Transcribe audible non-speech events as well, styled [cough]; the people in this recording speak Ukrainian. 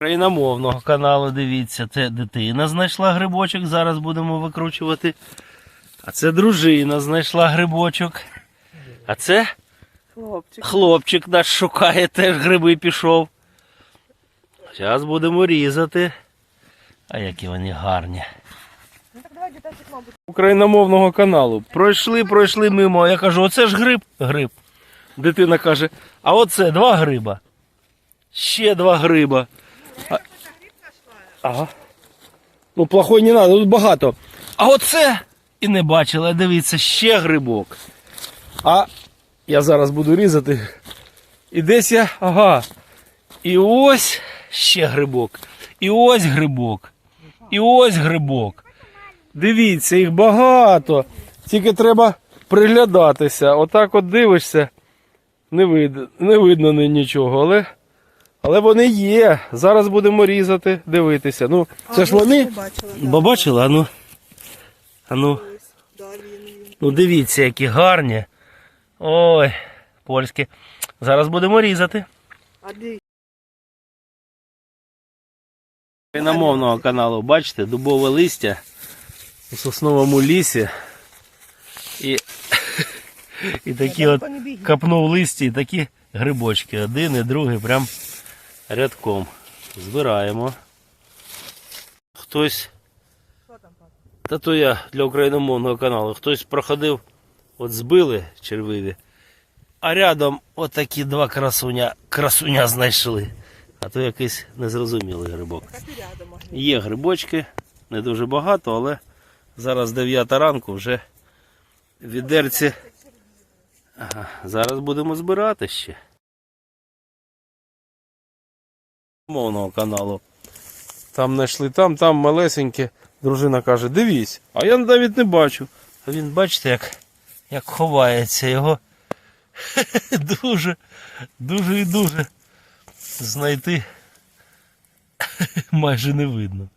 Україномовного каналу, дивіться, це дитина знайшла грибочок, зараз будемо викручувати. А це дружина знайшла грибочок. А це Хлопчик. хлопчик наш шукає, теж гриби пішов. Зараз будемо різати. А які вони гарні. Україномовного каналу. Пройшли, пройшли мимо. Я кажу, оце ж гриб? Гриб. Дитина каже, а оце два гриба. Ще два гриба. А... Ага. Ну, плохой не треба, тут багато. А оце і не бачила, дивіться, ще грибок. А я зараз буду різати. І десь я. Ага. І ось ще грибок. І ось грибок. І ось грибок. Дивіться, їх багато. Тільки треба приглядатися. Отак от дивишся, не видно, не видно нічого, але, але вони є. Зараз будемо різати, дивитися. Ну, це ж вони. Бо бачили, а ну. А ну, ну дивіться, які гарні. Ой, польські. Зараз будемо різати. Україномовного каналу, бачите, дубове листя у сосновому лісі. І, [laughs] і такі от капнув листі і такі грибочки. Один і другий прям рядком. Збираємо. Хтось, та то я для україномовного каналу, хтось проходив, от збили червиві, а рядом отакі два красуня, красуня знайшли. А то якийсь незрозумілий грибок. Є грибочки, не дуже багато, але зараз 9 ранку вже відерці. Ага, зараз будемо збирати ще. Мовного каналу. Там знайшли, там, там малесеньке. Дружина каже, дивись, а я навіть не бачу. А він, бачите, як, як ховається його. [laughs] Дуже, дуже і дуже знайти [laughs] майже не видно.